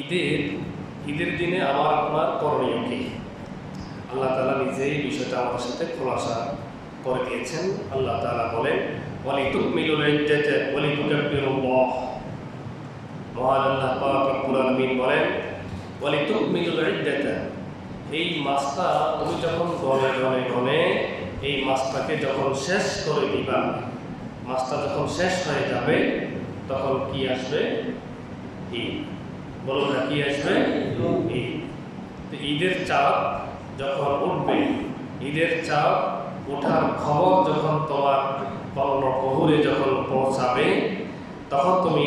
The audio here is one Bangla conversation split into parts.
ঈদের ঈদের দিনে আমার আপনার করণীয় কি? আল্লাহ তালা নিজেই বিষয়টা আমাদের সাথে খোলাসা করে দিয়েছেন। আল্লাহ তালা বলেন ইদ্দাতা ওয়ালি তুকাব্বিরুল্লাহ মহান আল্লাহ পাক রব্বুল আলামিন বলেন ওয়ালি তুকমিলুল ইদ্দাতা এই মাসটা তুমি যখন গনে গনে গনে, এই মাসটাকে যখন শেষ করে দিবা মাসটা যখন শেষ হয়ে যাবে, তখন কি আসবে? ঈদ। বলুন না কি আসবে? ঈদ। তো ঈদের চাপ যখন উঠবে, ঈদের চাপ ওঠার খবর যখন তোমার কর্ণকহুরে যখন পৌঁছাবে, তখন তুমি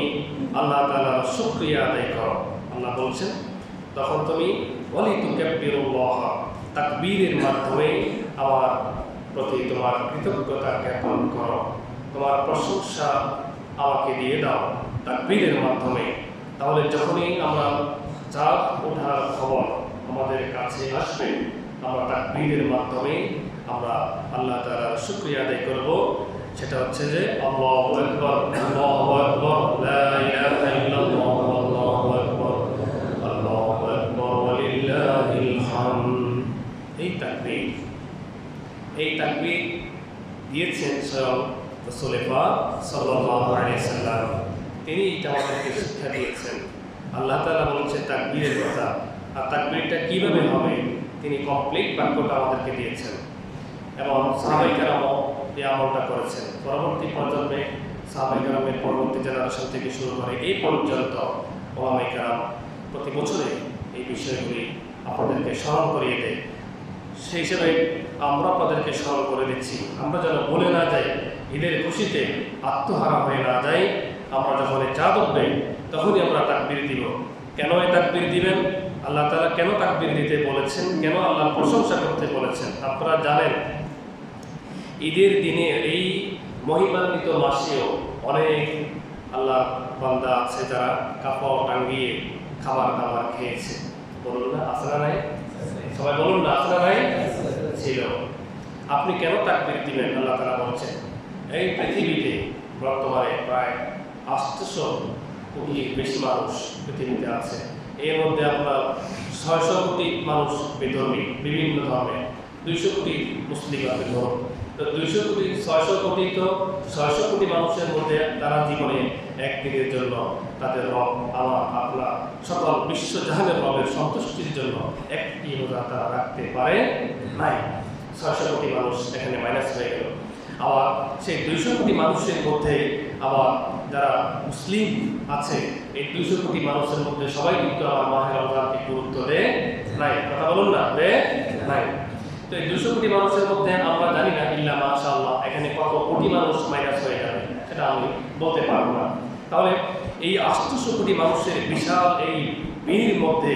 আল্লাহ তালার শুক্রিয়া আদায় করো। আল্লাহ বলছেন, তখন তুমি বলি অলি তুকাব্বিরুল্লাহ তাকবীরের মাধ্যমে আমার প্রতি তোমার কৃতজ্ঞতা জ্ঞাপন করো। তোমার প্রশংসা আমাকে দিয়ে দাও। তাকবীরের মাধ্যমে তাহলে যখনই আমরা চাপ ওঠার খবর আমাদের কাছে আসবে, আমরা তাকবীরের মাধ্যমে আমরা আল্লাহ তাআলার শুকরিয়া আদায় করব। সেটা হচ্ছে যে এই তাকবীর এই তাকবীর দিয়েছেন স্বয়ং রাসূলে পাক সাল্লাল্লাহু সাল্লাম তিনি এটা আমাদেরকে শিক্ষা দিয়েছেন আল্লাহ তালা বলছেন তার তাকবীরের কথা আর তার তাকবীরটা কীভাবে হবে তিনি কমপ্লিট বাক্যটা আমাদেরকে দিয়েছেন এবং সাহাবাই কেরামও এই আমলটা করেছেন পরবর্তী প্রজন্মে সাহাবাই কেরামের পরবর্তী জেনারেশন থেকে শুরু করে এই পর্যন্ত ওলামাই কেরাম প্রতি বছরে এই বিষয়গুলি আপনাদেরকে স্মরণ করিয়ে দেয় সেই হিসেবে আমরা আপনাদেরকে স্মরণ করে দিচ্ছি আমরা যেন বলে না যাই ঈদের খুশিতে আত্মহারা হয়ে না যাই, আমরা যখন চাঁদ উঠবে, তখনই আমরা তাকবির দিব। কেন এই তাকবির দিবেন? আল্লাহ তালা কেন তাকবির দিতে বলেছেন? কেন আল্লাহ প্রশংসা করতে বলেছেন? আপনারা জানেন, ঈদের দিনে এই মহিমান্বিত মাসেও অনেক আল্লাহ বান্দা আছে যারা কাপড় টাঙ্গিয়ে খাবার দাবার খেয়েছে। বলুন না আসরা নাই? সবাই বলুন না আসরা নাই? ছিল। আপনি কেন তাকবির দিবেন? আল্লাহ তারা বলছেন। এই পৃথিবীতে বর্তমানে প্রায় আটশো কোটির বেশি মানুষ পৃথিবীতে আছে। এর মধ্যে আপনার ছয়শো কোটি মানুষ বিধর্মী, বিভিন্ন ধর্মের দুইশো কোটি মুসলিম আছে ধরুন তো দুইশো কোটি, ছয়শো কোটি তো ছয়শো কোটি মানুষের মধ্যে তারা জীবনে একদিনের জন্য তাদের রব, আমার, আপনার সকল বিশ্বজাহানের রবের সন্তুষ্টির জন্য একটি রোজা তারা রাখতে পারে নাই। ছয়শো কোটি মানুষ এখানে মাইনাস হয়ে গেল। আবার সেই দুইশো কোটি মানুষের মধ্যে আবার যারা মুসলিম আছে, এই দুইশো কোটি মানুষের মধ্যে সবাই কিন্তু আমার মাহের রমজানকে গুরুত্ব দেয় নাই। কথা বলুন না দে নাই। তো এই দুশো কোটি মানুষের মধ্যে আমরা জানি না ইল্লা মাশাআল্লাহ, এখানে কত কোটি মানুষ মাইনাস হয়ে যাবে, সেটা আমি বলতে পারব না। তাহলে এই আটশোশো কোটি মানুষের বিশাল এই ভিড় মধ্যে,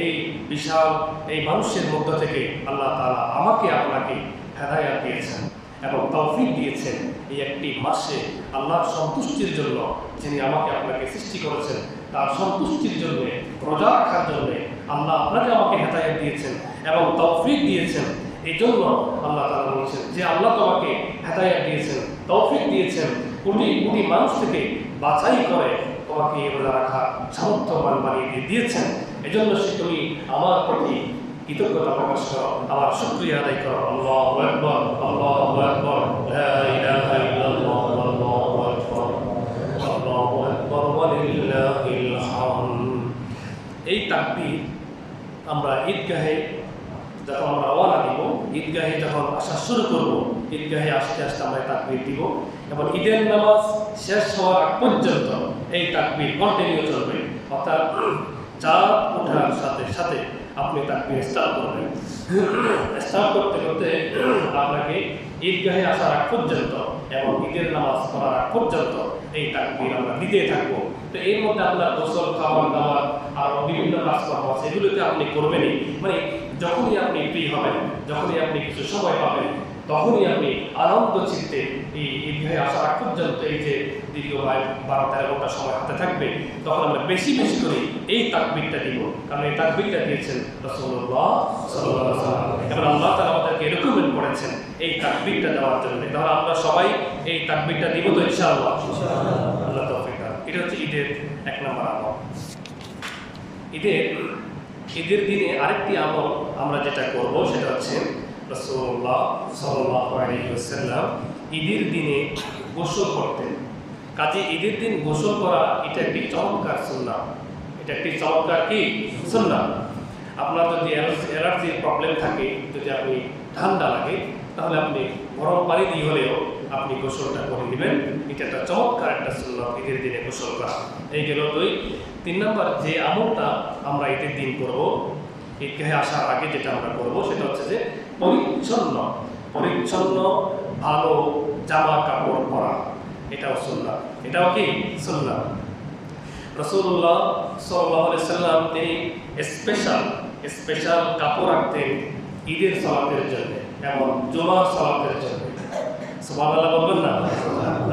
এই বিশাল এই মানুষের মধ্য থেকে আল্লাহ তাআলা আমাকে আপনাকে হেদায়াত দিয়েছেন। এবং তৌফিক দিয়েছেন এই একটি মাসে আল্লাহর সন্তুষ্টির জন্য যিনি আমাকে আপনাকে সৃষ্টি করেছেন, তার সন্তুষ্টির জন্য, রোজা রাখার জন্য আল্লাহ আপনাকে আমাকে হেদায়ত দিয়েছেন এবং তৌফিক দিয়েছেন। এই জন্য আল্লাহ তালা বলছেন যে আল্লাহ তোমাকে হেদায়ত দিয়েছেন, তৌফিক দিয়েছেন। কোটি কোটি মানুষ থেকে বাছাই করে তোমাকে এই রোজা রাখা সামর্থ্যবান বানিয়ে দিয়ে দিয়েছেন এজন্য সে তুমি আমার প্রতি কৃতজ্ঞতা প্রকাশ করো আমার শুক্রিয়া আদায় করো আল্লাহু আকবার আল্লাহু এই তাকবীর আমরা ঈদগাহে যখন আমরা দিব, ঈদগাহে যখন আসা শুরু করব, ঈদগাহে আসতে আসতে আমরা তাকবীর দিব। এবং ঈদের নামাজ শেষ হওয়ার পর্যন্ত এই তাকবীর কন্টিনিউ চলবে। অর্থাৎ চাঁদ ওঠার সাথে সাথে আপনি তাকবির স্টার্ট করবেন। স্টার্ট করতে করতে আপনাকে ঈদগাহে আসার আগ পর্যন্ত এবং ঈদের নামাজ পড়ার আগ পর্যন্ত এই তাকবির আমরা দিতেই থাকব। তো এর মধ্যে আপনার গোসল, খাবার দাবার, আর বিভিন্ন কাজকর্ম আছে, এগুলোতে আপনি করবেনই। মানে যখনই আপনি ফ্রি হবেন, যখনই আপনি কিছু সময় পাবেন তখনই আপনি আনন্দ চিত্তে এই ঈদগাহে আসার আগ পর্যন্ত এই যে দীর্ঘ বারো তেরো ঘণ্টা সময় হাতে থাকবে তখন আমরা বেশি বেশি করে এই তাকবিরটা দিব। কারণ এই তাকবিরটা দিয়েছেন রসুল্লাহ সাল্লাল্লাহু আলাইহি এবং আল্লাহ তাআলা আমাদেরকে রেকমেন্ড করেছেন এই তাকবিরটা দেওয়ার জন্য। তাহলে আমরা সবাই এই তাকবিরটা দিব তো ইনশাআল্লাহ। আল্লাহ তৌফিক। এটা হচ্ছে ঈদের এক নম্বর আমল। ঈদের ঈদের দিনে আরেকটি আমল আমরা যেটা করব সেটা হচ্ছে ঈদের দিনে গোসল করতেন। কাজে ঈদের দিন গোসল করা এটা একটি চমৎকার সুন্না এটা একটি চমৎকার কি? সুন্না আপনার যদি অ্যালার্জির প্রবলেম থাকে, যদি আপনি ঠান্ডা লাগে, তাহলে আপনি গরম পানি দিয়ে হলেও আপনি গোসলটা করে নেবেন। এটা একটা চমৎকার একটা সুন্নত ঈদের দিনে গোসল করা। এই গেল দুই। তিন নম্বর, যে আমলটা আমরা ঈদের দিন করব, ঈদগাহে আসার আগে যেটা আমরা করব, সেটা হচ্ছে যে পরিচ্ছন্ন পরিচ্ছন্ন ভালো জামা কাপড় পরা। এটাও সুন্নাত এটাও কি? সুন্নাত রসুল্লাহ সাল্লাহ সাল্লাম, তিনি স্পেশাল স্পেশাল কাপড় রাখতেন ঈদের সালাতের জন্য এবং জুমার সালাতের জন্য। সবাই আল্লাহ বলবেন না?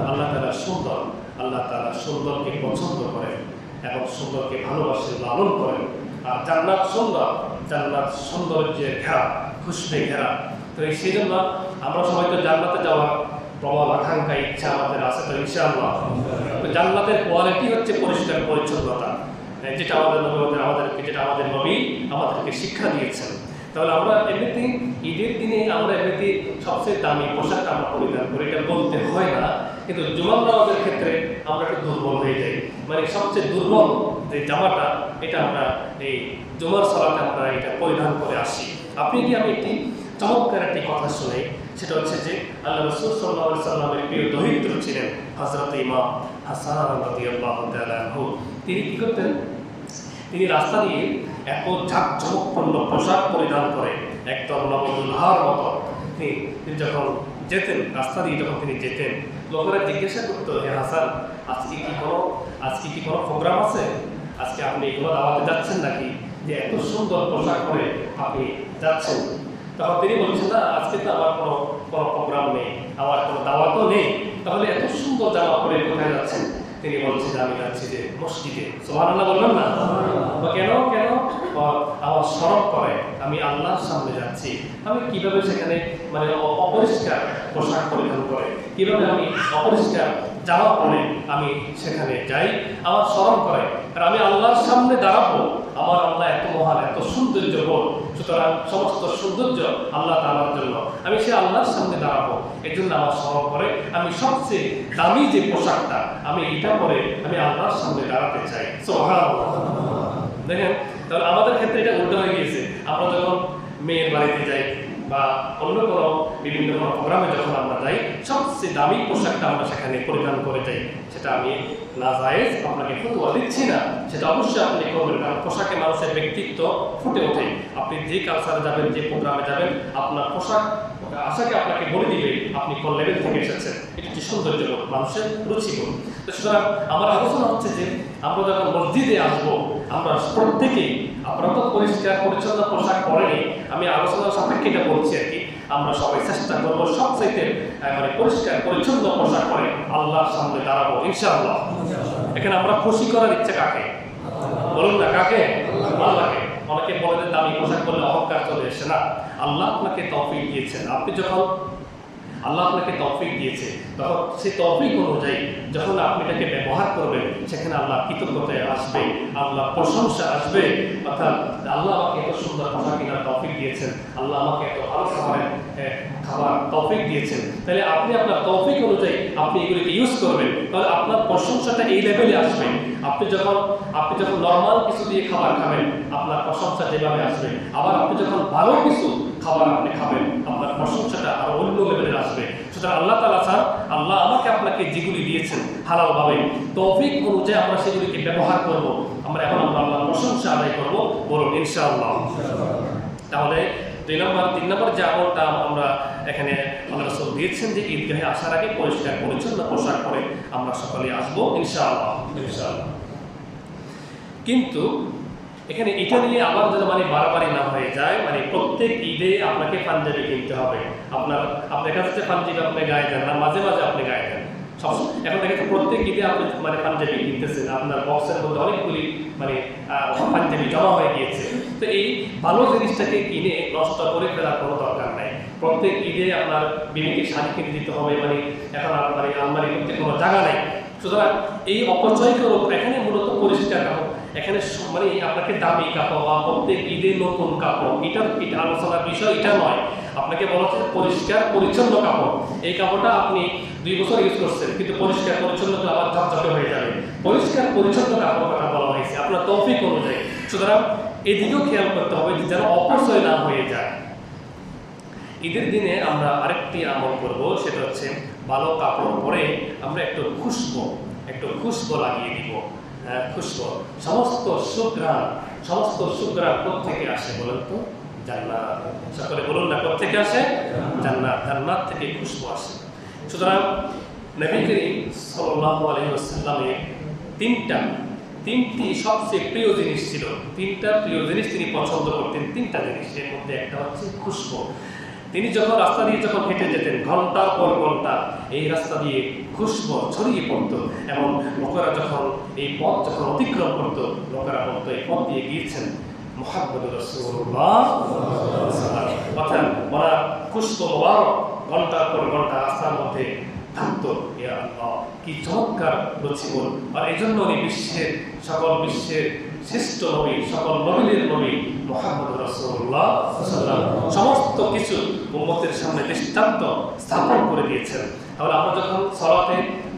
আল্লাহ তালা সুন্দর, আল্লাহ তালা সুন্দরকে পছন্দ করেন এবং সুন্দরকে ভালোবাসেন লালন করেন। আর জান্নাত সুন্দর, জান্নাত সৌন্দর্যের ঘেরা খুশবে ঘেরা। তো সেই জন্য আমরা সবাই তো জান্নাতে যাওয়ার প্রবল আকাঙ্ক্ষা, ইচ্ছা আমাদের আছে, তো ইনশাআল্লাহ। তো জান্নাতের কোয়ালিটি হচ্ছে পরিষ্কার পরিচ্ছন্নতা যেটা আমাদের নবী আমাদেরকে, যেটা আমাদের নবী আমাদেরকে শিক্ষা দিয়েছেন। তাহলে আমরা এমনিতেই ঈদের দিনে আমরা এমনিতে সবচেয়ে দামি পোশাকটা আমরা পরিধান করি, এটা বলতে হয় না, কিন্তু জুমার নামাজের ক্ষেত্রে আমরা একটু দুর্বল হয়ে যাই। মানে সবচেয়ে দুর্বল যে জামাটা, এটা আমরা এই জুমার সালাতে আমরা এটা পরিধান করে আসি। আপনি কি আমি একটি চমৎকার একটি কথা শুনে? সেটা হচ্ছে যে আল্লাহ রসুল সাল্লাহ সাল্লামের প্রিয় দরিদ্র ছিলেন হজরত ইমাম হাসান তিনি কি করতেন? তিনি রাস্তা দিয়ে এত ঝাঁকঝমকপূর্ণ পোশাক পরিধান করে একদম নবদুল্লাহর মতো তিনি তিনি যখন যেতেন, রাস্তা দিয়ে যখন তিনি যেতেন, লোকেরা জিজ্ঞাসা করতো, হে হাসান, আজকে কি কোনো, আজকে কি কোনো প্রোগ্রাম আছে? আজকে আপনি কোনো দাওয়াতে যাচ্ছেন নাকি? যে এত সুন্দর পোশাক পরে আপনি যাচ্ছেন। তখন তিনি বলছেন, না, আজকে তো আমার কোনো কোনো প্রোগ্রাম নেই, আমার কোনো দাওয়াতও নেই। তাহলে এত সুন্দর জামা পরে কোথায় যাচ্ছেন? তিনি বলছেন, আমি যাচ্ছি যে মসজিদে। সোহানাল্লাহ বলবেন না? বা কেন কেন? আমার স্মরণ করে আমি আল্লাহর সামনে যাচ্ছি। আমি কীভাবে সেখানে মানে অপরিষ্কার পোশাক পরিধান করে, কীভাবে আমি অপরিষ্কার জামা পরে আমি সেখানে যাই, আমার স্মরণ করে, আর আমি আল্লাহর সামনে দাঁড়াবো। আমার আল্লাহ এত মহান, এত সৌন্দর্য বোধ। সুতরাং সমস্ত সৌন্দর্য আল্লাহ তালার জন্য। আমি সে আল্লাহর সামনে দাঁড়াবো। এর জন্য আমার স্মরণ করে, আমি সবচেয়ে দামি যে পোশাকটা, আমি এটা পরে আমি আল্লাহর সামনে দাঁড়াতে চাই। দেখেন, তাহলে আমাদের ক্ষেত্রে এটা উল্টো হয়ে গিয়েছে। আমরা যখন মেয়ের বাড়িতে যাই বা অন্য কোনো বিভিন্ন কোনো প্রোগ্রামে যখন আমরা যাই, সবচেয়ে দামি পোশাকটা আমরা সেখানে পরিধান করে যাই সেটা আমি না জায়েজ আপনাকে ফতুয়া দিচ্ছি না। সেটা অবশ্যই আপনি করবেন, কারণ পোশাকে মানুষের ব্যক্তিত্ব ফুটে ওঠে। আপনি যে কালচারে যাবেন, যে প্রোগ্রামে যাবেন, আপনার পোশাক আশাকে আপনাকে বলে দিবে আপনি কোন লেভেল থেকে এসেছেন। এটা হচ্ছে সৌন্দর্য মানুষের রুচি বোধ। তো সুতরাং আমার আলোচনা হচ্ছে যে আমরা যখন মসজিদে আসব আমরা প্রত্যেকেই আপনারা তো পরিষ্কার পরিচ্ছন্ন পোশাক পরেনি আমি আলোচনার সাপেক্ষে এটা বলছি আর কি। আমরা সবাই চেষ্টা করব সবচাইতে আহ, মানে পরিষ্কার পরিচ্ছন্ন পোশাক পরে আল্লাহর সামনে দাঁড়াবো ইনশাআল্লাহ। এখানে আমরা খুশি করার ইচ্ছে কাকে? বলুন না কাকে? আল্লাহকে। অনেকে বলে যে দামি পোশাক করলে অহংকার চলে এসে না। আল্লাহ আপনাকে তফিক দিয়েছেন। আপনি যখন আল্লাহ আপনাকে তফিক দিয়েছে, তখন সেই তফিক অনুযায়ী যখন আপনি এটাকে ব্যবহার করবেন, সেখানে আল্লাহ কৃতজ্ঞতায় আসবে, আল্লাহ প্রশংসা আসবে। অর্থাৎ আল্লাহ আমাকে এত সুন্দর পোশাক কিনার তফিক দিয়েছেন, আল্লাহ আমাকে এত ভালো সময় খাবার তৌফিক দিয়েছেন। তাহলে আপনি আপনার তৌফিক অনুযায়ী আপনি এগুলিকে ইউজ করবেন। তাহলে আপনার প্রশংসাটা এই লেভেলে আসবে। আপনি যখন আপনি যখন নর্মাল কিছু দিয়ে খাবার খাবেন, আপনার প্রশংসা যেভাবে আসবে। আবার আপনি যখন ভালো কিছু খাবার আপনি খাবেন, আপনার প্রশংসাটা আরও অন্য লেভেলে আসবে। সুতরাং আল্লাহ তালা স্যার, আল্লাহ আমাকে আপনাকে যেগুলি দিয়েছেন হালালভাবে, তৌফিক অনুযায়ী আমরা সেগুলিকে ব্যবহার করব। আমরা এখন আমরা আল্লাহর প্রশংসা আদায় করব। বলুন, ইনশাআল্লাহ। তাহলে দুই নম্বর, তিন নম্বর যে আমলটা আমরা এখানে আল্লাহ রসুল দিয়েছেন যে ঈদগাহে আসার আগে পরিষ্কার পরিচ্ছন্ন পোশাক পরে আমরা সকলে আসব, ইনশাআল্লাহ ইনশাআল্লাহ। কিন্তু এখানে এটা নিয়ে আবার যেন মানে বারবারই না হয়ে যায় মানে প্রত্যেক ঈদে আপনাকে পাঞ্জাবি কিনতে হবে। আপনার আপনার কাছে পাঞ্জাবি আপনি গায়ে দেন না, মাঝে মাঝে আপনি গায়ে দেন। সব এখন দেখেন প্রত্যেক ঈদে আপনি মানে পাঞ্জাবি কিনতেছেন, আপনার বক্সের মধ্যে অনেকগুলি মানে পাঞ্জাবি জমা হয়ে গিয়েছে। তো এই ভালো জিনিসটাকে কিনে নষ্ট করে ফেলার কোনো দরকার নাই। প্রত্যেক ঈদে আপনার বিবিকে শাড়ি কিনে দিতে হবে মানে এখন আর মানে আলমারি করতে কোনো জায়গা নাই। সুতরাং এই অপচয় করো এখানে মূলত পরিষ্কার রাখো এখানে মানে আপনাকে দামি কাপড় বা প্রত্যেক ঈদে নতুন কাপড়, এটা এটা আলোচনার বিষয়, এটা নয়। আপনাকে বলা হচ্ছে পরিষ্কার, পরিচ্ছন্ন কাপড়। এই কাপড়টা আপনি দুই বছর ইউজ করছেন, কিন্তু পরিষ্কার, পরিচ্ছন্ন আবার ঝকঝকে হয়ে যাবে। পরিষ্কার, পরিচ্ছন্ন কাপড় কথা বলা হয়েছে। আপনার তৌফিক অনুযায়ী। সুতরাং এদিকেও খেয়াল করতে হবে যে যেন অপচয় না হয়ে যায়। ঈদের দিনে আমরা আরেকটি আমল করব সেটা হচ্ছে ভালো কাপড় পরে আমরা একটু খুশবো একটু খুশবো লাগিয়ে দিব। হ্যাঁ, খুশবো। সমস্ত সুগ্রাম সমস্ত সুগ্রাম থেকে আসে বলেন তো? জান্নাত। সকলে বলুন না থেকে আসে? জান্নাত। জান্নাত থেকে খুশবো আসে। সুতরাং নবী করিম সাল্লাল্লাহু আলাইহি তিনটা তিনটি সবচেয়ে প্রিয় জিনিস ছিল। তিনটা প্রিয় জিনিস তিনি পছন্দ করতেন। তিনটা জিনিস, এর মধ্যে একটা হচ্ছে খুশবো। তিনি যখন রাস্তা দিয়ে যখন হেঁটে যেতেন, ঘণ্টার পর ঘণ্টা এই রাস্তা দিয়ে খুশবো ছড়িয়ে পড়তো। এবং লোকেরা যখন এই পথ যখন অতিক্রম করতো, লোকেরা বলতো, এই পথ দিয়ে গিয়েছেন মোহাম্মদ রসুল্লাহ অর্থাৎ ওনার খুশবো মোবারক ঘণ্টার পর ঘণ্টা রাস্তার মধ্যে থাকতো। কি চমৎকার রচিবল আর এই জন্য উনি বিশ্বের সকল বিশ্বের শ্রেষ্ঠ নবী, সকল নবীদের নবী মোহাম্মদ রসুল্লাহ সমস্ত কিছু উম্মতের সামনে দৃষ্টান্ত স্থাপন করে দিয়েছেন। তাহলে আমরা যখন সলাতে,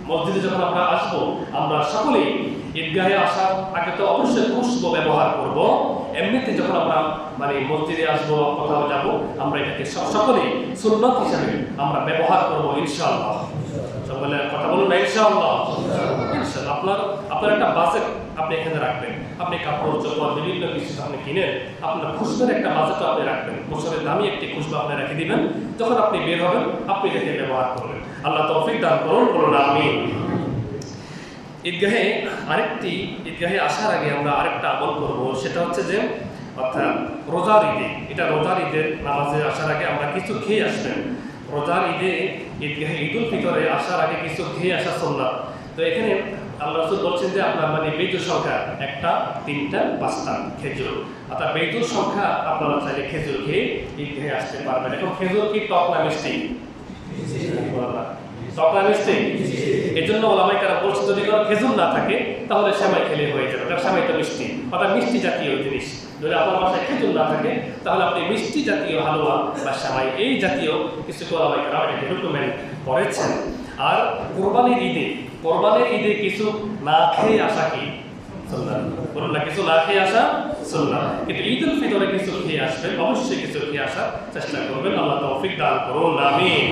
মসজিদে যখন আমরা আসব, আমরা সকলেই ঈদগাহে আসার আগে তো অবশ্যই পুষ্প ব্যবহার করব। এমনিতে যখন আমরা মানে মসজিদে আসব, কোথাও যাব, আমরা এটাকে সকলেই সুন্নত হিসাবে আমরা ব্যবহার করব ইনশাআল্লাহ। সকলে কথা বলুন না, ইনশাআল্লাহ। আপনার আপনার একটা বাজেট আপনি এখানে রাখবেন। আপনি কাপড়, চোপড়, বিভিন্ন কিছু আপনি কিনেন, আপনার খুশবের একটা আপনি রাখবেন। বছরের দামি একটি খুশবা আপনি রেখে দিবেন। যখন আপনি বের হবেন, আপনি এটাকে ব্যবহার করবেন। আল্লাহ তৌফিক দান করুন, বলুন আমি ঈদগাহে আরেকটি, ঈদগাহে আসার আগে আমরা আরেকটা আমল করব। সেটা হচ্ছে যে, অর্থাৎ রোজার ঈদে, এটা রোজার ঈদের নামাজে আসার আগে আমরা কিছু খেয়ে আসবেন। রোজার ঈদে ঈদগাহে ঈদ উল ফিতরে আসার আগে কিছু খেয়ে আসা সুন্নাত। তো এখানে আল্লাহ রসুল বলছেন যে আপনার মানে বেতুর সংখ্যা একটা, তিনটা, পাঁচটা খেজুর। অর্থাৎ বেতুর সংখ্যা আপনারা চাইলে খেজুর খেয়ে ঈদগাহে আসতে পারবেন। এখন খেজুর কি টক না মিষ্টি? টক মিষ্টি এই জন্য ওলামাই কারা বলছে যদি কোনো খেজুর না থাকে, তাহলে সেমাই খেলে হয়ে যাবে। কারণ সেমাই তো মিষ্টি। অর্থাৎ মিষ্টি জাতীয় জিনিস। যদি আপনার বাসায় খেজুর না থাকে, তাহলে আপনি মিষ্টি জাতীয় হালুয়া বা সেমাই, এই জাতীয় কিছু ওলামাই কারা এটাকে রিকমেন্ড করেছেন। আর কোরবানির ঈদে কোরবানির ঈদে কিছু না খেয়ে আসা কি। বলুন না, কিছু না খেয়ে আসা সুন্নাত। কিন্তু ঈদ উল ফিতরে কিছু খেয়ে আসবেন, অবশ্যই কিছু খেয়ে আসার চেষ্টা করবেন। আল্লাহ তৌফিক দান করুন, আমিন।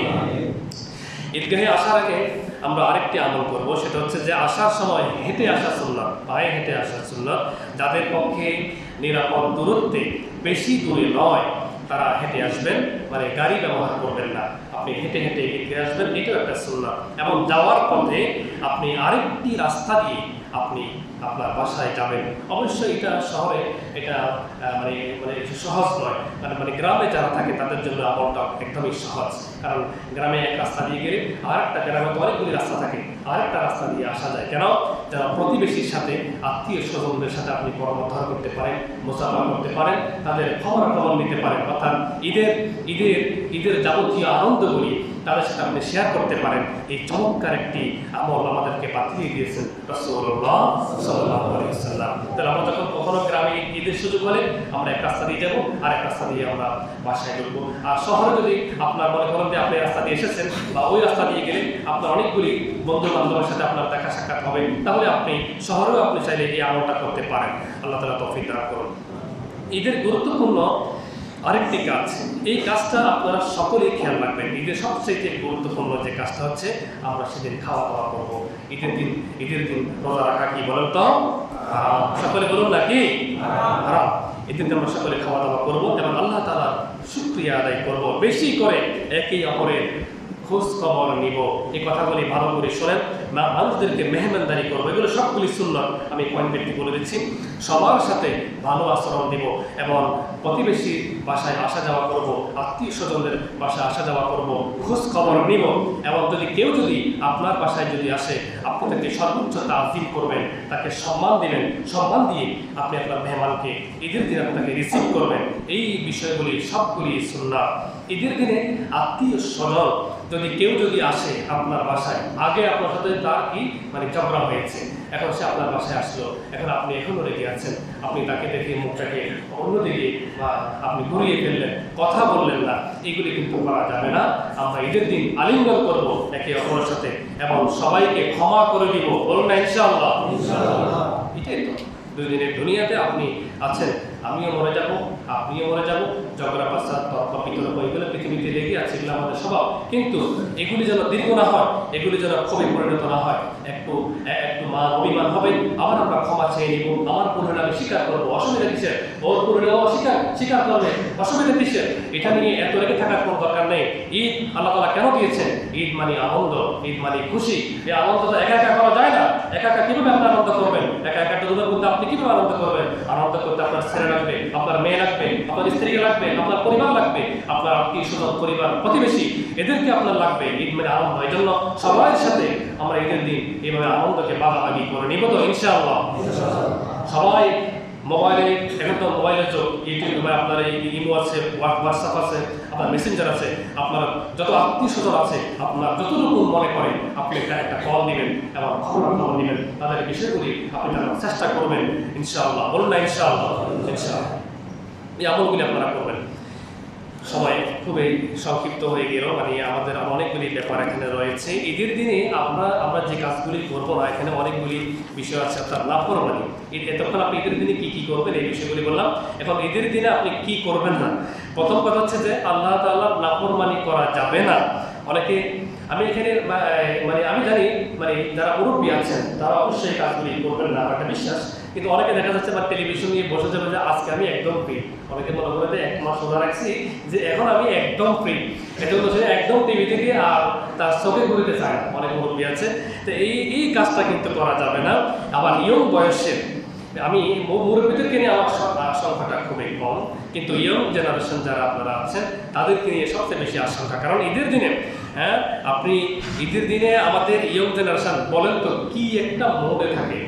ঈদগাহে আসার আগে আমরা আরেকটি আমল করব, সেটা হচ্ছে যে আসার সময় হেঁটে আসা শুনলাম পায়ে হেঁটে আসা শুনলাম যাদের পক্ষে নিরাপদ দূরত্বে বেশি দূরে নয়, তারা হেঁটে আসবেন মানে গাড়ি ব্যবহার করবেন না। আপনি হেঁটে হেঁটে ঈদগাহে আসবেন, এটাও একটা শুনলাম এবং যাওয়ার পথে আপনি আরেকটি রাস্তা দিয়ে আপনি আপনার বাসায় যাবেন। অবশ্যই এটা শহরে এটা মানে মানে সহজ নয়। মানে মানে গ্রামে যারা থাকে তাদের জন্য আমলটা একদমই সহজ। কারণ, গ্রামে এক রাস্তা দিয়ে গেলে আর একটা গ্রামে তো অনেকগুলি রাস্তা থাকে। আরেকটা রাস্তা দিয়ে আসা যায়। কেন? যারা প্রতিবেশীর সাথে, আত্মীয় স্বজনদের সাথে আপনি পরামর্শ করতে পারেন মোসাফা করতে পারেন, তাদের খবর খবর নিতে পারেন। অর্থাৎ ঈদের ঈদের ঈদের যাবতীয় আনন্দগুলি তাদের সাথে আপনি শেয়ার করতে পারেন। এই চমৎকার একটি আমল আমাদেরকে পাঠিয়ে দিয়েছেন তাহলে আমরা যখন কখনো গ্রামে ঈদের সুযোগ হলে আমরা এক রাস্তা দিয়ে যাব আর এক রাস্তা দিয়ে আমরা বাসায় ঢুকবো। আর শহরে যদি আপনার মনে করেন যে আপনি রাস্তা দিয়ে এসেছেন বা ওই রাস্তা দিয়ে গেলে আপনার অনেকগুলি বন্ধু বান্ধবের সাথে আপনার দেখা সাক্ষাৎ হবে, তাহলে আপনি শহরেও আপনি চাইলে এই আমলটা করতে পারেন। আল্লাহ তালা তফিক দান করুন। ঈদের গুরুত্বপূর্ণ আরেকটি কাজ, এই কাজটা আপনারা সকলেই খেয়াল রাখবেন। ঈদের সবচেয়ে গুরুত্বপূর্ণ যে কাজটা হচ্ছে, আমরা সেদিন খাওয়া দাওয়া করব। ঈদের দিন ঈদের দিন রোজা রাখা কি বলেন তো। সকলে বলুন নাকি হারাম। এদিন আমরা সকলে খাওয়া দাওয়া করব এবং আল্লাহ তালা শুক্রিয়া আদায় করব। বেশি করে একে অপরের খোঁজ খবর নিব। এই কথাগুলি ভালো করে শোনেন। মা, মানুষদেরকে মেহমানদারি করব। এগুলো সবগুলি সুন্দর আমি পয়েন্ট একটি বলে দিচ্ছি। সবার সাথে ভালো আচরণ দিব এবং প্রতিবেশী বাসায় আসা যাওয়া করব, আত্মীয় স্বজনদের বাসায় আসা যাওয়া করব, খোঁজ খবর নিব এবং যদি কেউ যদি আপনার বাসায় যদি আসে, আপনি তাকে সর্বোচ্চ তাজিম করবেন, তাকে সম্মান দিবেন, সম্মান দিয়ে আপনি আপনার মেহমানকে ঈদের দিন আপনাকে রিসিভ করবেন। এই বিষয়গুলি সবগুলি শুনলাম ঈদের দিনে আত্মীয় স্বজন যদি কেউ যদি আসে আপনার বাসায় আগে আপনার সাথে তার কি মানে ঝগড়া হয়েছে। এখন সে আপনার বাসায় আসলো এখন আপনি এখনও রেগে আছেন আপনি তাকে দেখে মুখটাকে অন্যদিকে বা আপনি ঘুরিয়ে ফেললেন কথা বললেন না এগুলি কিন্তু করা যাবে না। আমরা ঈদের দিন আলিঙ্গন করব একে অপরের সাথে এবং সবাইকে ক্ষমা করে দিব। বলুন না ইনশাআল্লাহ। এটাই তো। দুই দিনের দুনিয়াতে আপনি আছেন আমিও মরে যাব, আপনিও মরে যাব ঝগড়া পাশাদ তর্ক বিতর্ক এগুলো পৃথিবীতে লেগে আছে এগুলো আমাদের স্বভাব। কিন্তু এগুলি যেন দীর্ঘ না হয়, এগুলি যেন খুবই পরিণত না হয়, একটু একটু মান অভিমান হবে, আবার আমরা ক্ষমা চেয়ে নিব আমার পুরনো আমি স্বীকার করব, অসুবিধা কিসের? ওর পুরনো স্বীকার স্বীকার করবে, অসুবিধা কিসের? এটা নিয়ে এত রেখে থাকার কোনো দরকার নেই। ঈদ আল্লাহ তালা কেন দিয়েছেন? ঈদ মানে আনন্দ, ঈদ মানে খুশি। এই আনন্দ তো একা একা করা যায় না। একা একা কীভাবে আপনি আনন্দ করবেন একা একা ডুবের করতে আপনি কীভাবে আনন্দ করবেন? আনন্দ করতে আপনার ছেলে লাগবে, আপনার মেয়ে লাগবে, আপনার স্ত্রী লাগবে, আপনার পরিবার লাগবে, আপনার আত্মীয় স্বজন, পরিবার, প্রতিবেশী, এদেরকে আপনার লাগবে ঈদ মানে আনন্দ। এই জন্য সবার সাথে আমরা ঈদের দিন এইভাবে আনন্দকে বাগাবাগি করে নিব তো, ইনশাআল্লাহ। সবাই মোবাইলে এখন তো মোবাইলের যুগ ইউটিউবে আপনার এই ইমো আছে হোয়াটসঅ্যাপ আছে, আপনার মেসেঞ্জার আছে, আপনার যত আত্মীয় স্বজন আছে, আপনার যতটুকু মনে করেন আপনি একটা একটা কল নেবেন এবং খবর খবর নেবেন তাদের বিষয়গুলি আপনি জানার চেষ্টা করবেন, ইনশাআল্লাহ। বলুন না ইনশাআল্লাহ ইনশাআল্লাহ। এই আমলগুলি আপনারা করবেন। সময় খুবই সংক্ষিপ্ত হয়ে গেল। মানে আমাদের আরও অনেকগুলি ব্যাপার এখানে রয়েছে। ঈদের দিনে আমরা আমরা যে কাজগুলি করব না, এখানে অনেকগুলি বিষয় আছে আপনার লাভ করবেন এতক্ষণ আপনি ঈদের দিনে কি কি করবেন এই বিষয়গুলি বললাম। এখন ঈদের দিনে আপনি কি করবেন না? প্রথম কথা হচ্ছে যে আল্লাহ তাআলার নাফরমানি করা যাবে না। অনেকে, আমি এখানে মানে আমি জানি মানে যারা মুরব্বী আছেন, তারা অবশ্যই কাজগুলি করবেন না। একটা বিশ্বাস কিন্তু অনেকে দেখা যাচ্ছে বা টেলিভিশন নিয়ে বসে যাবে যে আজকে আমি একদম ফ্রি অনেকে মনে করে যে এক মাস রোজা রাখছি যে এখন আমি একদম ফ্রি এজন্য সে একদম টিভি থেকে আর তার চোখে ঘুরিতে চায় অনেক মুরব্বী আছে। তো এই এই কাজটা কিন্তু করা যাবে না। আবার ইয়ং বয়সের, আমি মুরব্বীদেরকে নিয়ে আমার সংখ্যাটা খুবই কম। কিন্তু ইয়ং জেনারেশন যারা আপনারা আছেন, তাদেরকে নিয়ে সবচেয়ে বেশি আশঙ্কা। কারণ ঈদের দিনে হ্যাঁ আপনি ঈদের দিনে আমাদের ইয়ং জেনারেশন বলেন তো কি একটা মোডে থাকে।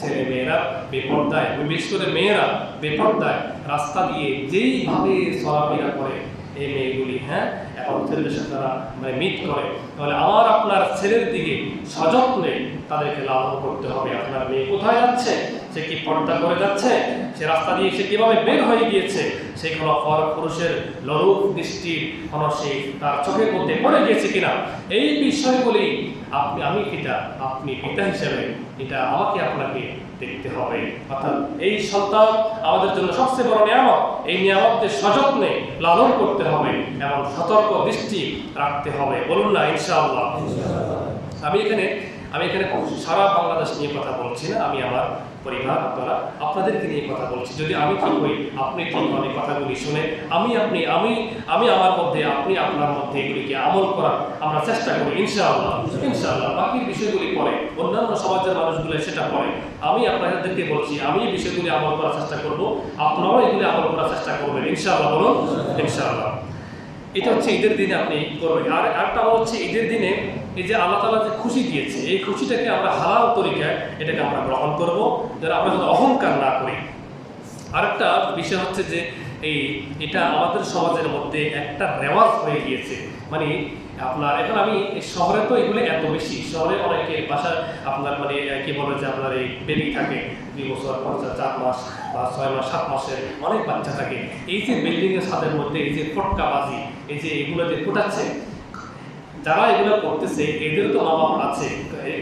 ছেলে মেয়েরা বেপর্দায় বিশেষ করে মেয়েরা বেপর্দায় রাস্তা দিয়ে যেইভাবে চলাফেরা করে এই মেয়েগুলি হ্যাঁ এখন ছেলেদের সাথে তারা মানে মিট করে তাহলে আমার আপনার ছেলের দিকে সযত্নে তাদেরকে লালন করতে হবে আপনার মেয়ে কোথায় যাচ্ছে সে কি পর্দা করে যাচ্ছে সে রাস্তা দিয়ে সে কীভাবে বের হয়ে গিয়েছে সে কোনো পর পুরুষের লরূপ দৃষ্টির কোনো সে তার চোখের মধ্যে পড়ে গিয়েছে কিনা এই বিষয়গুলি আপনি আমি পিতা আপনি পিতা হিসেবে এটা আমাকে আপনাকে দেখতে হবে। অর্থাৎ এই সন্তান আমাদের জন্য সবচেয়ে বড় নিয়ামক এই নিয়ামকদের সযত্নে লালন করতে হবে এবং সতর্ক দৃষ্টি রাখতে হবে। বলুন না ইনশাআল্লাহ। আমি এখানে আমি এখানে সারা বাংলাদেশ নিয়ে কথা বলছি না আমি আমার পরিবার আপনারা আপনাদেরকে নিয়ে কথা বলছি। যদি আমি ঠিক হই আপনি ঠিক এই কথাগুলি শুনে আমি আপনি, আমি আমি আমার মধ্যে, আপনি আপনার মধ্যে এগুলিকে আমল করার আমরা চেষ্টা করি, ইনশাআল্লাহ। ইনশাআল্লাহ। বাকি বিষয়গুলি পরে, অন্যান্য সমাজের মানুষগুলো সেটা পরে। আমি আপনাদেরকে বলছি, আমি এই বিষয়গুলি আমল করার চেষ্টা করব, আপনারাও এগুলি আমল করার চেষ্টা করবেন। ইনশাআল্লাহ বলুন, ইনশাআল্লাহ। এটা হচ্ছে ঈদের দিনে আপনি করবেন। আর একটা হচ্ছে ঈদের দিনে এই যে আল্লাহ তালা যে খুশি দিয়েছে, এই খুশিটাকে আমরা হালাল তরিকায় এটাকে আমরা গ্রহণ করব, যেন আমরা যেন অহংকার না করি। আরেকটা বিষয় হচ্ছে যে, এই এটা আমাদের সমাজের মধ্যে একটা রেওয়াজ হয়ে গিয়েছে। মানে আপনার, এখন আমি শহরে তো এগুলো এত বেশি, শহরে অনেকে বাসা আপনার মানে কি বলে যে আপনার এই বেবি থাকে, দুই বছর, পঞ্চাশ, চার মাস বা ছয় মাস, সাত মাসের অনেক বাচ্চা থাকে। এই যে বিল্ডিং এর ছাদের মধ্যে এই যে ফটকাবাজি, এই যে এগুলো যে ফুটাচ্ছে যারা এগুলো করতেছে এদের তো মা বাপ আছে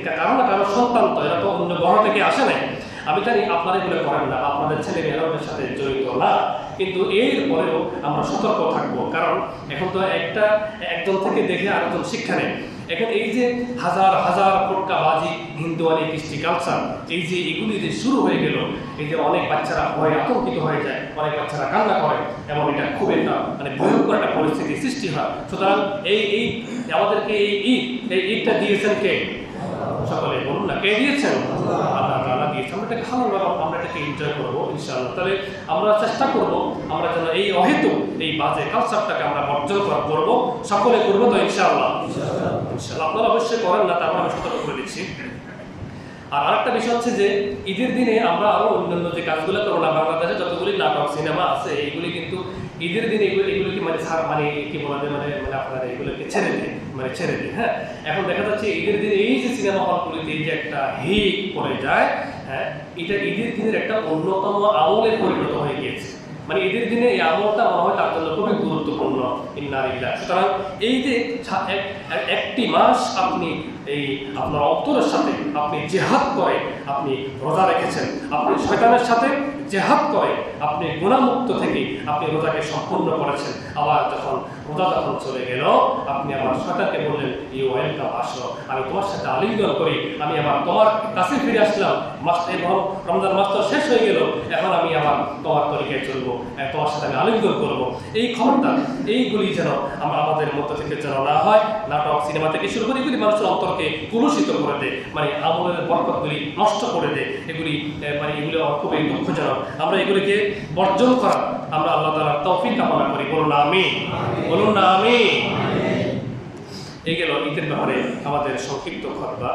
কারণ কারও না কারও সন্তান তো এরা তো অন্য গ্রহ থেকে আসে নাই। আমি জানি আপনারা এগুলো করেন না আপনাদের ছেলে মেয়েরা ওদের সাথে জড়িত না। কিন্তু এর পরেও আমরা সতর্ক থাকব। কারণ এখন তো একটা, একজন থেকে দেখে আরেকজন শিক্ষা নেয় এখন এই যে হাজার হাজার ফটকাবাজি হিন্দুয়ানি কৃষ্টি কালচার এই যে এগুলি যে শুরু হয়ে গেল, এই যে অনেক বাচ্চারা ভয়ে আতঙ্কিত হয়ে যায়, অনেক বাচ্চারা কান্না করে, এবং এটা খুব একটা মানে ভয়ঙ্কর একটা পরিস্থিতি সৃষ্টি হয়। সুতরাং এই এই, আমাদেরকে এই ঈদ, এই ঈদটা দিয়েছেন কে? সকলে বলুন না, কে দিয়েছেন? আল্লাহ তাআলা দিয়েছেন। আমরা এটাকে ভালোভাবে আমরা এটাকে এনজয় করব, ইনশাআল্লাহ। তাহলে আমরা চেষ্টা করব, আমরা যেন এই অহেতু এই বাজে কালচারটাকে আমরা বর্জন করা, করব। সকলে করব তো, ইনশাআল্লাহ? ইনশাআল্লাহ। আপনারা অবশ্যই করেন না, তারপর আমি সতর্ক করে দিচ্ছি। আর আরেকটা বিষয় হচ্ছে যে, ঈদের দিনে আমরা আরও অন্যান্য যে কাজগুলো করব না, বাংলাদেশে যতগুলি নাটক, সিনেমা আছে, এইগুলি কিন্তু ঈদের দিনে এগুলো এগুলোকে মানে মানে কি বলা যায় মানে মানে আপনারা এগুলোকে ছেড়ে দিই মানে ছেড়ে দিই হ্যাঁ? এখন দেখা যাচ্ছে ঈদের দিনে এই যে সিনেমা হলগুলিতে এই যে একটা হিট পড়ে যায় হ্যাঁ এটা ঈদের দিনের একটা অন্যতম আমলে পরিণত হয়ে গিয়েছে। মানে ঈদের দিনে এই আমলটা মনে হয় তার জন্য খুবই গুরুত্বপূর্ণ ইন্নারিল্লাহ সুতরাং এই যে এক- এক- একটি মাস আপনি এই আপনার অন্তরের সাথে আপনি জেহাদ করে, আপনি রোজা রেখেছেন, আপনি শয়তানের সাথে জেহাদ করে আপনি গুণামুক্ত থেকে আপনি রোজাকে সম্পূর্ণ করেছেন। আবার যখন রোজা যখন চলে গেল, আপনি আমার শয়তানকে বললেন ইউ ওয়েলকাম, আসো। আমি তোমার সাথে আলিঙ্গন করি। আমি আমার তোমার কাছে ফিরে আসলাম। মাস এবং রমজান মাস তো শেষ হয়ে গেল। এখন আমি আমার তোমার তরিকায় চলবো। তোমার সাথে আমি আলিঙ্গন করব। এই ক্ষমতা এইগুলি যেন আমরা আমাদের মধ্যে থেকে যেন না হয়, নাটক, সিনেমা থেকে শুরু করে এগুলি মানুষের অন্তরকে কলুষিত করে দেয়। মানে আমলের বরকতগুলি নষ্ট করে দেয়। এগুলি মানে এগুলি খুবই দুঃখজনক। আমরা এগুলিকে বর্জন করা আমরা আল্লাহ তালার তৌফিক কামনা করি। বলুন না আমি বলুন না আমি এই গেল ঈদের ব্যাপারে আমাদের সংক্ষিপ্ত খতবা।